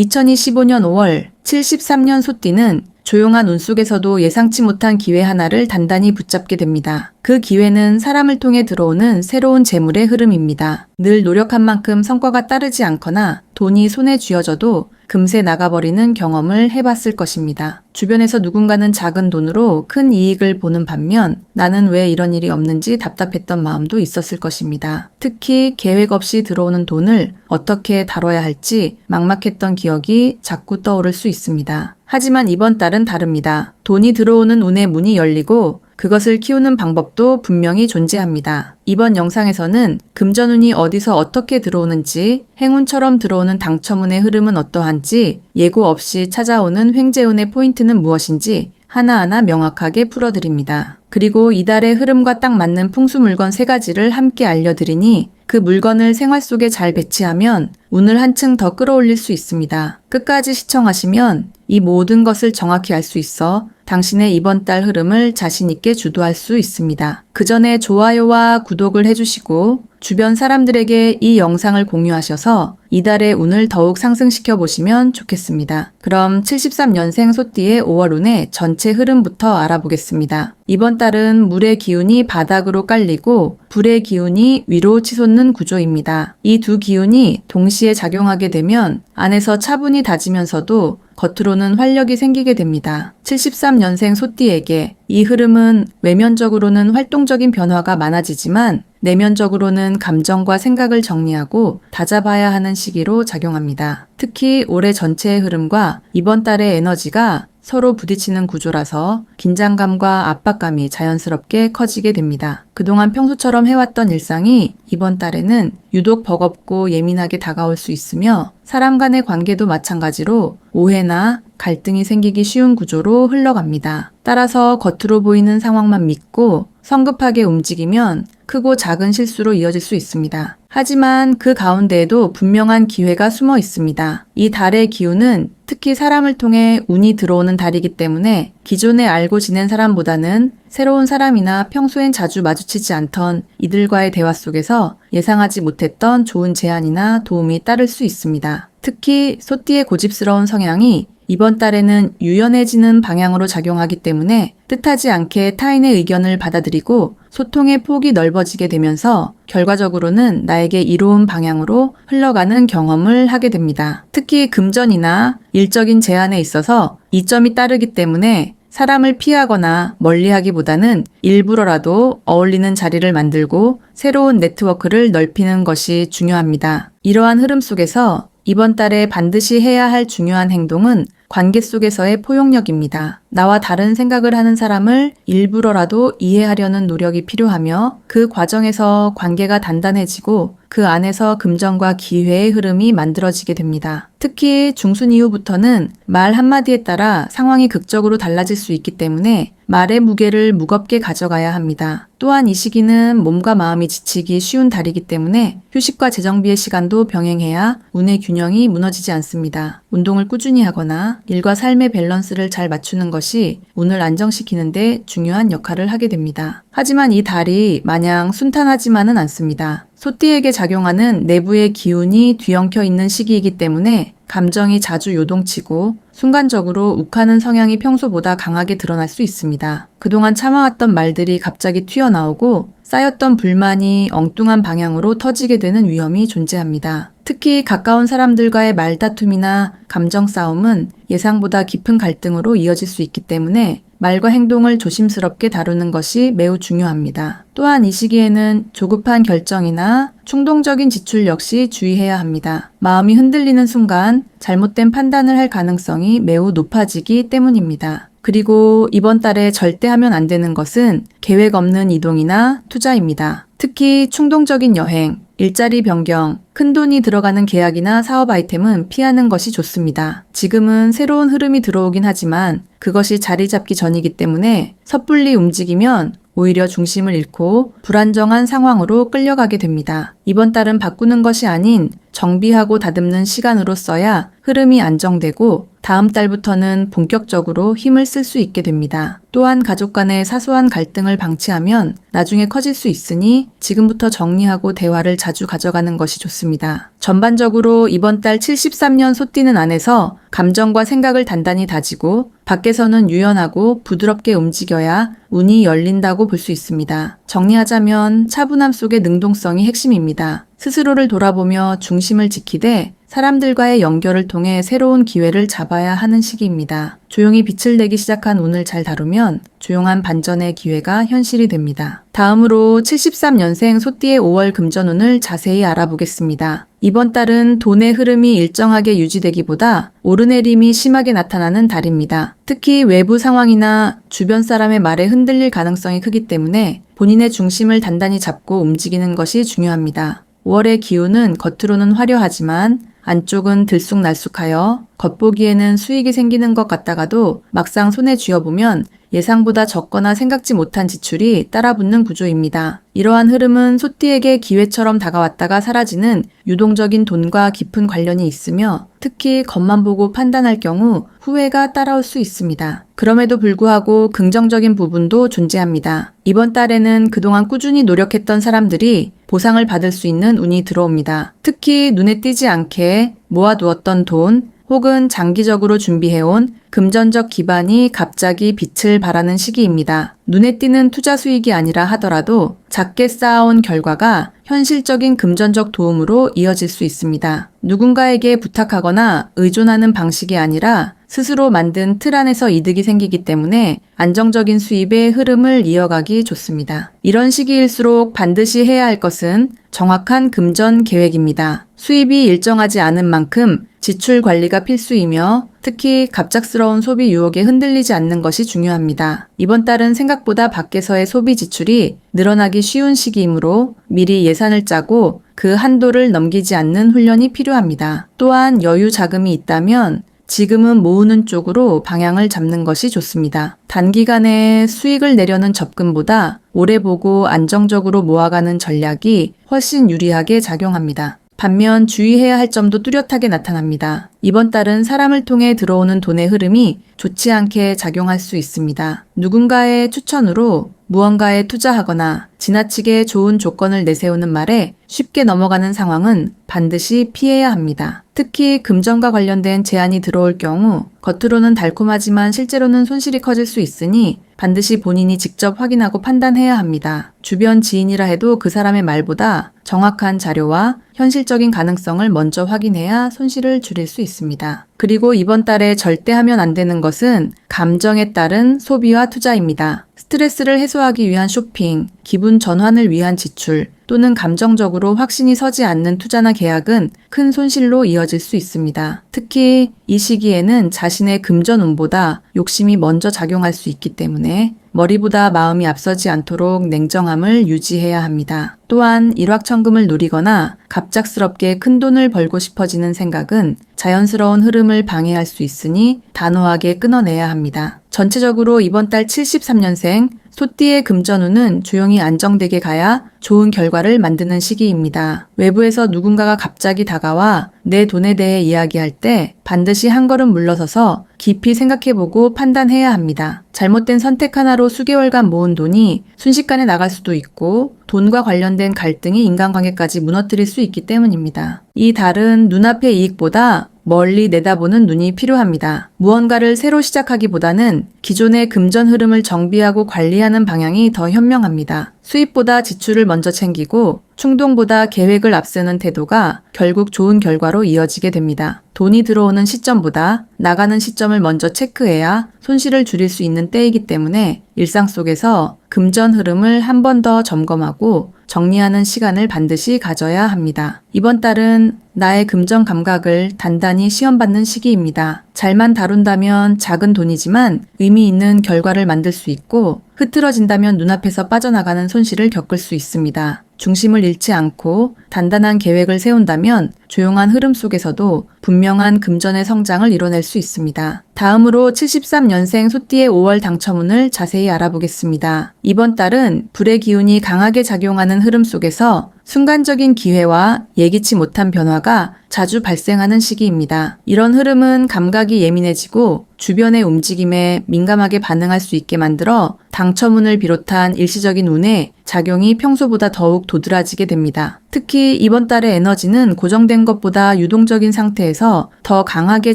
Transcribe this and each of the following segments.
2025년 5월 73년 소띠는 조용한 운 속에서도 예상치 못한 기회 하나를 단단히 붙잡게 됩니다. 그 기회는 사람을 통해 들어오는 새로운 재물의 흐름입니다. 늘 노력한 만큼 성과가 따르지 않거나 돈이 손에 쥐어져도 금세 나가버리는 경험을 해봤을 것입니다. 주변에서 누군가는 작은 돈으로 큰 이익을 보는 반면 나는 왜 이런 일이 없는지 답답했던 마음도 있었을 것입니다. 특히 계획 없이 들어오는 돈을 어떻게 다뤄야 할지 막막했던 기억이 자꾸 떠오를 수 있습니다. 하지만 이번 달은 다릅니다. 돈이 들어오는 운의 문이 열리고 그것을 키우는 방법도 분명히 존재합니다. 이번 영상에서는 금전운이 어디서 어떻게 들어오는지, 행운처럼 들어오는 당첨운의 흐름은 어떠한지, 예고 없이 찾아오는 횡재운의 포인트는 무엇인지 하나하나 명확하게 풀어드립니다. 그리고 이달의 흐름과 딱 맞는 풍수 물건 세 가지를 함께 알려드리니 그 물건을 생활 속에 잘 배치하면 운을 한층 더 끌어올릴 수 있습니다. 끝까지 시청하시면 이 모든 것을 정확히 알 수 있어 당신의 이번 달 흐름을 자신있게 주도할 수 있습니다. 그 전에 좋아요와 구독을 해주시고 주변 사람들에게 이 영상을 공유하셔서 이달의 운을 더욱 상승시켜 보시면 좋겠습니다. 그럼 73년생 소띠의 5월 운의 전체 흐름부터 알아보겠습니다. 이번 달은 물의 기운이 바닥으로 깔리고 불의 기운이 위로 치솟는 구조입니다. 이 두 기운이 동시에 작용하게 되면 안에서 차분히 다지면서도 겉으로는 활력이 생기게 됩니다. 73 년생 소띠에게 이 흐름은 외면적으로는 활동적인 변화가 많아지지만 내면적으로는 감정과 생각을 정리하고 다잡아야 하는 시기로 작용합니다. 특히 올해 전체의 흐름과 이번 달의 에너지가 서로 부딪히는 구조라서 긴장감과 압박감이 자연스럽게 커지게 됩니다. 그동안 평소처럼 해왔던 일상이 이번 달에는 유독 버겁고 예민하게 다가올 수 있으며 사람 간의 관계도 마찬가지로 오해나 갈등이 생기기 쉬운 구조로 흘러갑니다. 따라서 겉으로 보이는 상황만 믿고 성급하게 움직이면 크고 작은 실수로 이어질 수 있습니다. 하지만 그 가운데에도 분명한 기회가 숨어 있습니다. 이 달의 기운은 특히 사람을 통해 운이 들어오는 달이기 때문에 기존에 알고 지낸 사람보다는 새로운 사람이나 평소엔 자주 마주치지 않던 이들과의 대화 속에서 예상하지 못했던 좋은 제안이나 도움이 따를 수 있습니다. 특히 소띠의 고집스러운 성향이 이번 달에는 유연해지는 방향으로 작용하기 때문에 뜻하지 않게 타인의 의견을 받아들이고 소통의 폭이 넓어지게 되면서 결과적으로는 나에게 이로운 방향으로 흘러가는 경험을 하게 됩니다. 특히 금전이나 일적인 제안에 있어서 이점이 따르기 때문에 사람을 피하거나 멀리하기보다는 일부러라도 어울리는 자리를 만들고 새로운 네트워크를 넓히는 것이 중요합니다. 이러한 흐름 속에서 이번 달에 반드시 해야 할 중요한 행동은 관계 속에서의 포용력입니다. 나와 다른 생각을 하는 사람을 일부러라도 이해하려는 노력이 필요하며 그 과정에서 관계가 단단해지고 그 안에서 금전과 기회의 흐름이 만들어지게 됩니다. 특히 중순 이후부터는 말 한마디에 따라 상황이 극적으로 달라질 수 있기 때문에 말의 무게를 무겁게 가져가야 합니다. 또한 이 시기는 몸과 마음이 지치기 쉬운 달이기 때문에 휴식과 재정비의 시간도 병행해야 운의 균형이 무너지지 않습니다. 운동을 꾸준히 하거나 일과 삶의 밸런스를 잘 맞추는 것이 운을 안정시키는데 중요한 역할을 하게 됩니다. 하지만 이 달이 마냥 순탄하지만은 않습니다. 소띠에게 작용하는 내부의 기운이 뒤엉켜 있는 시기이기 때문에 감정이 자주 요동치고 순간적으로 욱하는 성향이 평소보다 강하게 드러날 수 있습니다. 그동안 참아왔던 말들이 갑자기 튀어나오고 쌓였던 불만이 엉뚱한 방향으로 터지게 되는 위험이 존재합니다. 특히 가까운 사람들과의 말다툼이나 감정 싸움은 예상보다 깊은 갈등으로 이어질 수 있기 때문에 말과 행동을 조심스럽게 다루는 것이 매우 중요합니다. 또한 이 시기에는 조급한 결정이나 충동적인 지출 역시 주의해야 합니다. 마음이 흔들리는 순간 잘못된 판단을 할 가능성이 매우 높아지기 때문입니다. 그리고 이번 달에 절대 하면 안 되는 것은 계획 없는 이동이나 투자입니다. 특히 충동적인 여행, 일자리 변경, 큰 돈이 들어가는 계약이나 사업 아이템은 피하는 것이 좋습니다. 지금은 새로운 흐름이 들어오긴 하지만 그것이 자리 잡기 전이기 때문에 섣불리 움직이면 오히려 중심을 잃고 불안정한 상황으로 끌려가게 됩니다. 이번 달은 바꾸는 것이 아닌 정비하고 다듬는 시간으로 써야 흐름이 안정되고 다음 달부터는 본격적으로 힘을 쓸 수 있게 됩니다. 또한 가족 간의 사소한 갈등을 방치하면 나중에 커질 수 있으니 지금부터 정리하고 대화를 자주 가져가는 것이 좋습니다. 전반적으로 이번 달 73년 소띠는 안에서 감정과 생각을 단단히 다지고 밖에서는 유연하고 부드럽게 움직여야 운이 열린다고 볼 수 있습니다. 정리하자면 차분함 속의 능동성이 핵심입 니다. 스스로를 돌아보며 중심을 지키되 사람들과의 연결을 통해 새로운 기회를 잡아야 하는 시기입니다. 조용히 빛을 내기 시작한 운을 잘 다루면 조용한 반전의 기회가 현실이 됩니다. 다음으로 73년생 소띠의 5월 금전운을 자세히 알아보겠습니다. 이번 달은 돈의 흐름이 일정하게 유지되기보다 오르내림이 심하게 나타나는 달입니다. 특히 외부 상황이나 주변 사람의 말에 흔들릴 가능성이 크기 때문에 본인의 중심을 단단히 잡고 움직이는 것이 중요합니다. 5월의 기운은 겉으로는 화려하지만 안쪽은 들쑥날쑥하여 겉보기에는 수익이 생기는 것 같다가도 막상 손에 쥐어보면 예상보다 적거나 생각지 못한 지출이 따라붙는 구조입니다. 이러한 흐름은 소띠에게 기회처럼 다가왔다가 사라지는 유동적인 돈과 깊은 관련이 있으며 특히 겉만 보고 판단할 경우 후회가 따라올 수 있습니다. 그럼에도 불구하고 긍정적인 부분도 존재합니다. 이번 달에는 그동안 꾸준히 노력했던 사람들이 보상을 받을 수 있는 운이 들어옵니다. 특히 눈에 띄지 않게 모아두었던 돈, 혹은 장기적으로 준비해온 금전적 기반이 갑자기 빛을 발하는 시기입니다. 눈에 띄는 투자 수익이 아니라 하더라도 작게 쌓아온 결과가 현실적인 금전적 도움으로 이어질 수 있습니다. 누군가에게 부탁하거나 의존하는 방식이 아니라 스스로 만든 틀 안에서 이득이 생기기 때문에 안정적인 수입의 흐름을 이어가기 좋습니다. 이런 시기일수록 반드시 해야 할 것은 정확한 금전 계획입니다. 수입이 일정하지 않은 만큼 지출 관리가 필수이며 특히 갑작스러운 소비 유혹에 흔들리지 않는 것이 중요합니다. 이번 달은 생각보다 밖에서의 소비 지출이 늘어나기 쉬운 시기이므로 미리 예산을 짜고 그 한도를 넘기지 않는 훈련이 필요합니다. 또한 여유 자금이 있다면 지금은 모으는 쪽으로 방향을 잡는 것이 좋습니다. 단기간에 수익을 내려는 접근보다 오래 보고 안정적으로 모아가는 전략이 훨씬 유리하게 작용합니다. 반면 주의해야 할 점도 뚜렷하게 나타납니다. 이번 달은 사람을 통해 들어오는 돈의 흐름이 좋지 않게 작용할 수 있습니다. 누군가의 추천으로 무언가에 투자하거나 지나치게 좋은 조건을 내세우는 말에 쉽게 넘어가는 상황은 반드시 피해야 합니다. 특히 금전과 관련된 제안이 들어올 경우 겉으로는 달콤하지만 실제로는 손실이 커질 수 있으니 반드시 본인이 직접 확인하고 판단해야 합니다. 주변 지인이라 해도 그 사람의 말보다 정확한 자료와 현실적인 가능성을 먼저 확인해야 손실을 줄일 수 있습니다. 그리고 이번 달에 절대 하면 안 되는 것은 감정에 따른 소비와 투자입니다. 스트레스를 해소하기 위한 쇼핑, 기분 전환을 위한 지출, 또는 감정적으로 확신이 서지 않는 투자나 계약은 큰 손실로 이어질 수 있습니다. 특히 이 시기에는 자신의 금전 운보다 욕심이 먼저 작용할 수 있기 때문에 머리보다 마음이 앞서지 않도록 냉정함을 유지해야 합니다. 또한 일확천금을 노리거나 갑작스럽게 큰 돈을 벌고 싶어지는 생각은 자연스러운 흐름을 방해할 수 있으니 단호하게 끊어내야 합니다. 전체적으로 이번 달 73년생 소띠의 금전운은 조용히 안정되게 가야 좋은 결과를 만드는 시기입니다. 외부에서 누군가가 갑자기 다가와 내 돈에 대해 이야기할 때 반드시 한 걸음 물러서서 깊이 생각해보고 판단해야 합니다. 잘못된 선택 하나로 수개월간 모은 돈이 순식간에 나갈 수도 있고 돈과 관련된 갈등이 인간관계까지 무너뜨릴 수 있기 때문입니다. 이 달은 눈앞의 이익보다 멀리 내다보는 눈이 필요합니다. 무언가를 새로 시작하기보다는 기존의 금전 흐름을 정비하고 관리하는 방향이 더 현명합니다. 수입보다 지출을 먼저 챙기고 충동보다 계획을 앞세는 태도가 결국 좋은 결과로 이어지게 됩니다. 돈이 들어오는 시점보다 나가는 시점을 먼저 체크해야 손실을 줄일 수 있는 때이기 때문에 일상 속에서 금전 흐름을 한 번 더 점검하고 정리하는 시간을 반드시 가져야 합니다. 이번 달은 나의 금전 감각을 단단히 시험받는 시기입니다. 잘만 다룬다면 작은 돈이지만 의미 있는 결과를 만들 수 있고 흐트러진다면 눈앞에서 빠져나가는 손실을 겪을 수 있습니다. 중심을 잃지 않고 단단한 계획을 세운다면 조용한 흐름 속에서도 분명한 금전의 성장을 이뤄낼 수 있습니다. 다음으로 73년생 소띠의 5월 당첨운을 자세히 알아보겠습니다. 이번 달은 불의 기운이 강하게 작용하는 흐름 속에서 순간적인 기회와 예기치 못한 변화가 자주 발생하는 시기입니다. 이런 흐름은 감각이 예민해지고 주변의 움직임에 민감하게 반응할 수 있게 만들어 당첨운을 비롯한 일시적인 운에 작용이 평소보다 더욱 도드라지게 됩니다. 특히 이번 달의 에너지는 고정된 것보다 유동적인 상태에서 더 강하게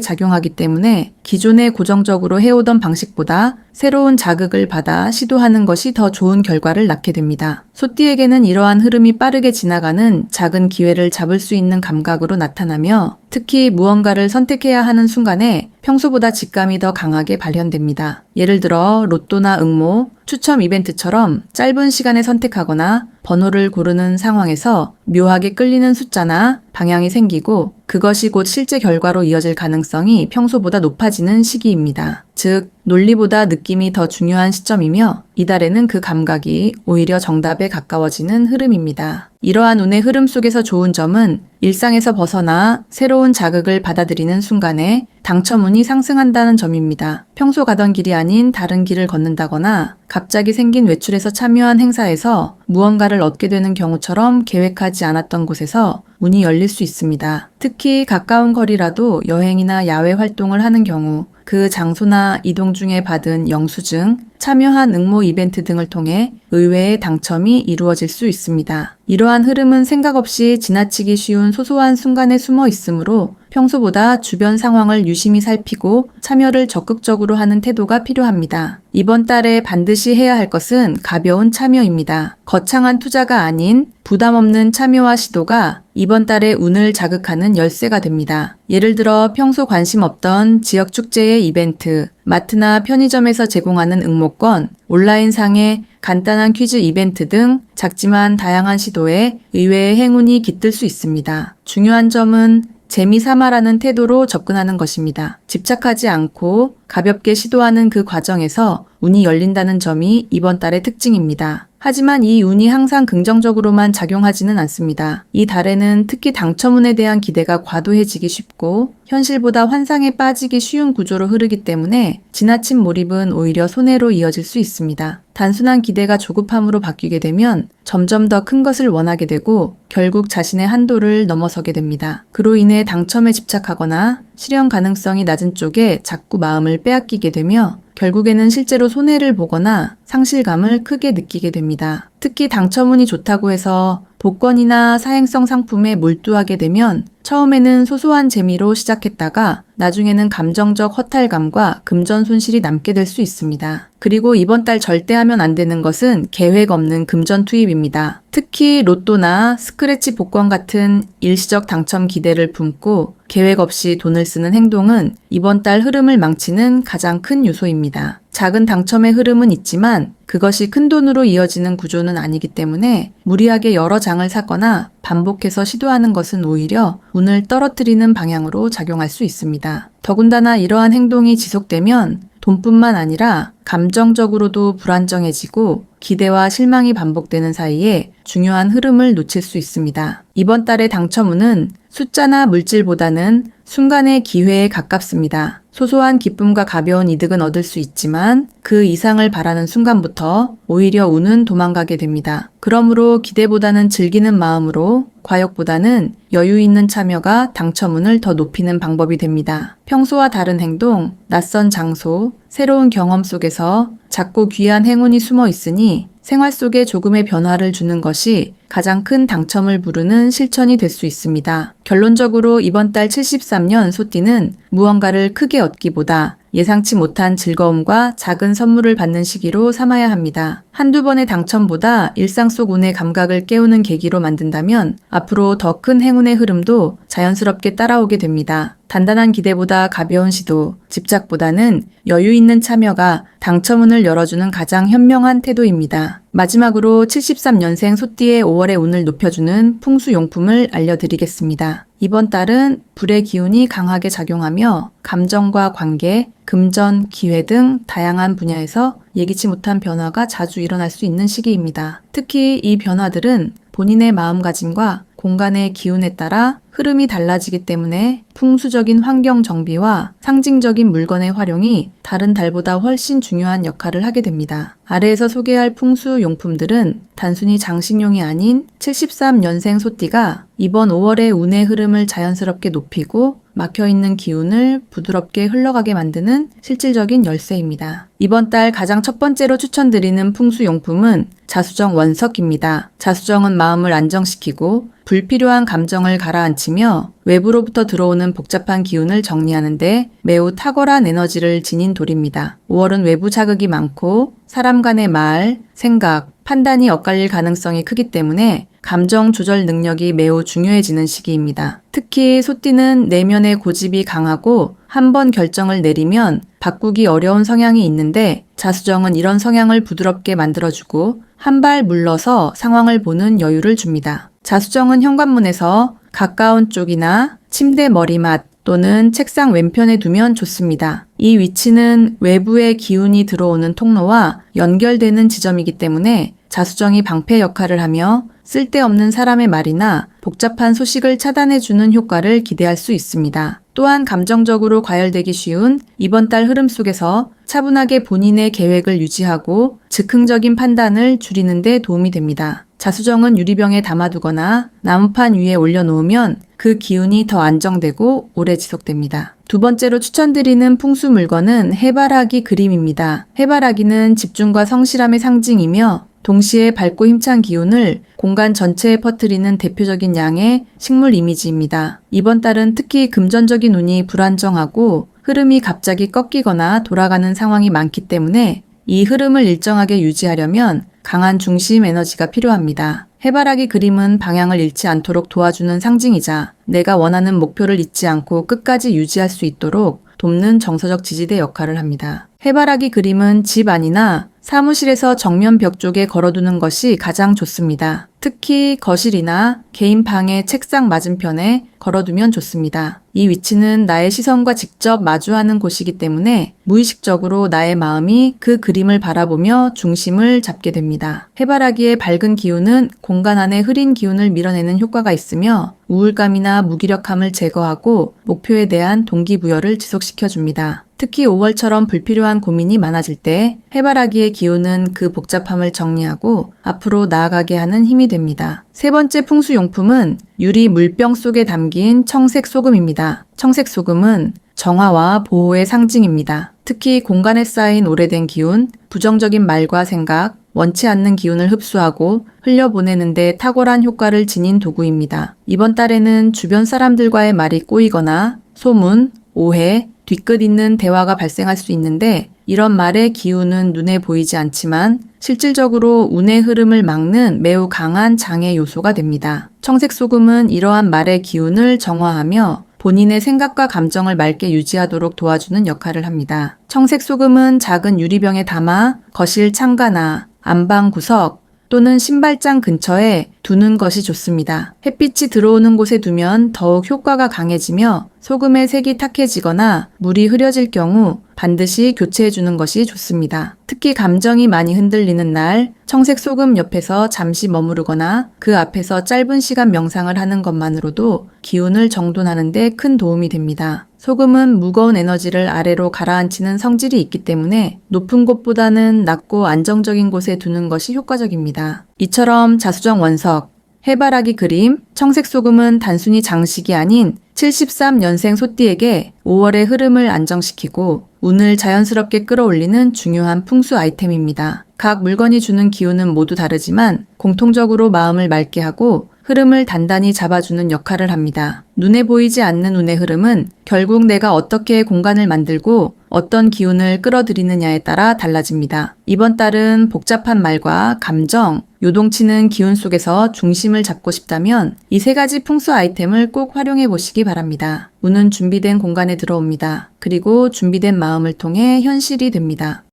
작용하기 때문에 기존에 고정적으로 해오던 방식보다 새로운 자극을 받아 시도하는 것이 더 좋은 결과를 낳게 됩니다. 소띠에게는 이러한 흐름이 빠르게 지나가는 작은 기회를 잡을 수 있는 감각으로 나타나며 특히 무언가를 선택해야 하는 순간에 평소보다 직감이 더 강하게 발현됩니다. 예를 들어 로또나 응모, 추첨 이벤트처럼 짧은 시간에 선택하거나 번호를 고르는 상황에서 묘하게 끌리는 숫자나 방향이 생기고 그것이 곧 실제 결과로 이어질 가능성이 평소보다 높아지는 시기입니다. 즉, 논리보다 느낌이 더 중요한 시점이며 이달에는 그 감각이 오히려 정답에 가까워지는 흐름입니다. 이러한 운의 흐름 속에서 좋은 점은 일상에서 벗어나 새로운 자극을 받아들이는 순간에 당첨운이 상승한다는 점입니다. 평소 가던 길이 아닌 다른 길을 걷는다거나 갑자기 생긴 외출에서 참여한 행사에서 무언가를 얻게 되는 경우처럼 계획하지 않았던 곳에서 문이 열릴 수 있습니다. 특히 가까운 거리라도 여행이나 야외 활동을 하는 경우 그 장소나 이동 중에 받은 영수증, 참여한 응모 이벤트 등을 통해 의외의 당첨이 이루어질 수 있습니다. 이러한 흐름은 생각 없이 지나치기 쉬운 소소한 순간에 숨어 있으므로 평소보다 주변 상황을 유심히 살피고 참여를 적극적으로 하는 태도가 필요합니다. 이번 달에 반드시 해야 할 것은 가벼운 참여입니다. 거창한 투자가 아닌 부담 없는 참여와 시도가 이번 달에 운을 자극하는 열쇠가 됩니다. 예를 들어 평소 관심 없던 지역 축제의 이벤트, 마트나 편의점에서 제공하는 응모권, 온라인상의 간단한 퀴즈 이벤트 등 작지만 다양한 시도에 의외의 행운이 깃들 수 있습니다. 중요한 점은 재미 삼아라는 태도로 접근하는 것입니다. 집착하지 않고 가볍게 시도하는 그 과정에서 운이 열린다는 점이 이번 달의 특징입니다. 하지만 이 운이 항상 긍정적으로만 작용하지는 않습니다. 이 달에는 특히 당첨운에 대한 기대가 과도해지기 쉽고 현실보다 환상에 빠지기 쉬운 구조로 흐르기 때문에 지나친 몰입은 오히려 손해로 이어질 수 있습니다. 단순한 기대가 조급함으로 바뀌게 되면 점점 더 큰 것을 원하게 되고 결국 자신의 한도를 넘어서게 됩니다. 그로 인해 당첨에 집착하거나 실현 가능성이 낮은 쪽에 자꾸 마음을 빼앗기게 되며 결국에는 실제로 손해를 보거나 상실감을 크게 느끼게 됩니다. 특히 당첨운이 좋다고 해서 복권이나 사행성 상품에 몰두하게 되면 처음에는 소소한 재미로 시작했다가 나중에는 감정적 허탈감과 금전 손실이 남게 될 수 있습니다. 그리고 이번 달 절대 하면 안 되는 것은 계획 없는 금전 투입입니다. 특히 로또나 스크래치 복권 같은 일시적 당첨 기대를 품고 계획 없이 돈을 쓰는 행동은 이번 달 흐름을 망치는 가장 큰 요소입니다. 작은 당첨의 흐름은 있지만 그것이 큰 돈으로 이어지는 구조는 아니기 때문에 무리하게 여러 장을 사거나 반복해서 시도하는 것은 오히려 운을 떨어뜨리는 방향으로 작용할 수 있습니다. 더군다나 이러한 행동이 지속되면 돈뿐만 아니라 감정적으로도 불안정해지고 기대와 실망이 반복되는 사이에 중요한 흐름을 놓칠 수 있습니다. 이번 달의 당첨운은 숫자나 물질보다는 순간의 기회에 가깝습니다. 소소한 기쁨과 가벼운 이득은 얻을 수 있지만 그 이상을 바라는 순간부터 오히려 운은 도망가게 됩니다. 그러므로 기대보다는 즐기는 마음으로 과욕보다는 여유 있는 참여가 당첨운을 더 높이는 방법이 됩니다. 평소와 다른 행동, 낯선 장소, 새로운 경험 속에서 작고 귀한 행운이 숨어 있으니 생활 속에 조금의 변화를 주는 것이 가장 큰 당첨을 부르는 실천이 될 수 있습니다. 결론적으로 이번 달 73년 소띠는 무언가를 크게 얻기보다 예상치 못한 즐거움과 작은 선물을 받는 시기로 삼아야 합니다. 한두 번의 당첨보다 일상 속 운의 감각을 깨우는 계기로 만든다면 앞으로 더 큰 행운의 흐름도 자연스럽게 따라오게 됩니다. 단단한 기대보다 가벼운 시도, 집착보다는 여유 있는 참여가 당첨운을 열어주는 가장 현명한 태도입니다. 마지막으로 73년생 소띠의 5월의 운을 높여주는 풍수용품을 알려드리겠습니다. 이번 달은 불의 기운이 강하게 작용하며 감정과 관계, 금전, 기회 등 다양한 분야에서 예기치 못한 변화가 자주 일어날 수 있는 시기입니다. 특히 이 변화들은 본인의 마음가짐과 공간의 기운에 따라 흐름이 달라지기 때문에 풍수적인 환경 정비와 상징적인 물건의 활용이 다른 달보다 훨씬 중요한 역할을 하게 됩니다. 아래에서 소개할 풍수 용품들은 단순히 장식용이 아닌 73년생 소띠가 이번 5월의 운의 흐름을 자연스럽게 높이고 막혀있는 기운을 부드럽게 흘러가게 만드는 실질적인 열쇠입니다. 이번 달 가장 첫 번째로 추천드리는 풍수용품은 자수정 원석입니다. 자수정은 마음을 안정시키고 불필요한 감정을 가라앉히며 외부로부터 들어오는 복잡한 기운을 정리하는데 매우 탁월한 에너지를 지닌 돌입니다. 5월은 외부 자극이 많고 사람 간의 말, 생각, 판단이 엇갈릴 가능성이 크기 때문에 감정 조절 능력이 매우 중요해지는 시기입니다. 특히 소띠는 내면의 고집이 강하고 한 번 결정을 내리면 바꾸기 어려운 성향이 있는데 자수정은 이런 성향을 부드럽게 만들어주고 한 발 물러서 상황을 보는 여유를 줍니다. 자수정은 현관문에서 가까운 쪽이나 침대 머리맡 또는 책상 왼편에 두면 좋습니다. 이 위치는 외부의 기운이 들어오는 통로와 연결되는 지점이기 때문에 자수정이 방패 역할을 하며 쓸데없는 사람의 말이나 복잡한 소식을 차단해주는 효과를 기대할 수 있습니다. 또한 감정적으로 과열되기 쉬운 이번 달 흐름 속에서 차분하게 본인의 계획을 유지하고 즉흥적인 판단을 줄이는 데 도움이 됩니다. 자수정은 유리병에 담아두거나 나무판 위에 올려놓으면 그 기운이 더 안정되고 오래 지속됩니다. 두 번째로 추천드리는 풍수 물건은 해바라기 그림입니다. 해바라기는 집중과 성실함의 상징이며 동시에 밝고 힘찬 기운을 공간 전체에 퍼뜨리는 대표적인 양의 식물 이미지입니다. 이번 달은 특히 금전적인 운이 불안정하고 흐름이 갑자기 꺾이거나 돌아가는 상황이 많기 때문에 이 흐름을 일정하게 유지하려면 강한 중심 에너지가 필요합니다. 해바라기 그림은 방향을 잃지 않도록 도와주는 상징이자 내가 원하는 목표를 잊지 않고 끝까지 유지할 수 있도록 돕는 정서적 지지대 역할을 합니다. 해바라기 그림은 집 안이나 사무실에서 정면 벽 쪽에 걸어두는 것이 가장 좋습니다. 특히 거실이나 개인 방의 책상 맞은편에 걸어두면 좋습니다. 이 위치는 나의 시선과 직접 마주하는 곳이기 때문에 무의식적으로 나의 마음이 그 그림을 바라보며 중심을 잡게 됩니다. 해바라기의 밝은 기운은 공간 안에 흐린 기운을 밀어내는 효과가 있으며 우울감이나 무기력함을 제거하고 목표에 대한 동기부여를 지속시켜 줍니다. 특히 5월처럼 불필요한 고민이 많아질 때 해바라기의 기운은 그 복잡함을 정리하고 앞으로 나아가게 하는 힘이 됩니다. 세 번째 풍수용품은 유리 물병 속에 담긴 청색 소금입니다. 청색 소금은 정화와 보호의 상징입니다. 특히 공간에 쌓인 오래된 기운, 부정적인 말과 생각, 원치 않는 기운을 흡수하고 흘려보내는데 탁월한 효과를 지닌 도구입니다. 이번 달에는 주변 사람들과의 말이 꼬이거나 소문, 오해, 뒤끝 있는 대화가 발생할 수 있는데 이런 말의 기운은 눈에 보이지 않지만 실질적으로 운의 흐름을 막는 매우 강한 장애 요소가 됩니다. 청색 소금은 이러한 말의 기운을 정화하며 본인의 생각과 감정을 맑게 유지하도록 도와주는 역할을 합니다. 청색 소금은 작은 유리병에 담아 거실 창가나 안방 구석 또는 신발장 근처에 두는 것이 좋습니다. 햇빛이 들어오는 곳에 두면 더욱 효과가 강해지며 소금의 색이 탁해지거나 물이 흐려질 경우 반드시 교체해 주는 것이 좋습니다. 특히 감정이 많이 흔들리는 날 청색 소금 옆에서 잠시 머무르거나 그 앞에서 짧은 시간 명상을 하는 것만으로도 기운을 정돈하는 데 큰 도움이 됩니다. 소금은 무거운 에너지를 아래로 가라앉히는 성질이 있기 때문에 높은 곳보다는 낮고 안정적인 곳에 두는 것이 효과적입니다. 이처럼 자수정 원석, 해바라기 그림, 청색 소금은 단순히 장식이 아닌 73년생 소띠에게 5월의 흐름을 안정시키고 운을 자연스럽게 끌어올리는 중요한 풍수 아이템입니다. 각 물건이 주는 기운은 모두 다르지만 공통적으로 마음을 맑게 하고 흐름을 단단히 잡아주는 역할을 합니다. 눈에 보이지 않는 운의 흐름은 결국 내가 어떻게 공간을 만들고 어떤 기운을 끌어들이느냐에 따라 달라집니다. 이번 달은 복잡한 말과 감정, 요동치는 기운 속에서 중심을 잡고 싶다면 이 세 가지 풍수 아이템을 꼭 활용해 보시기 바랍니다. 운은 준비된 공간에 들어옵니다. 그리고 준비된 마음을 통해 현실이 됩니다.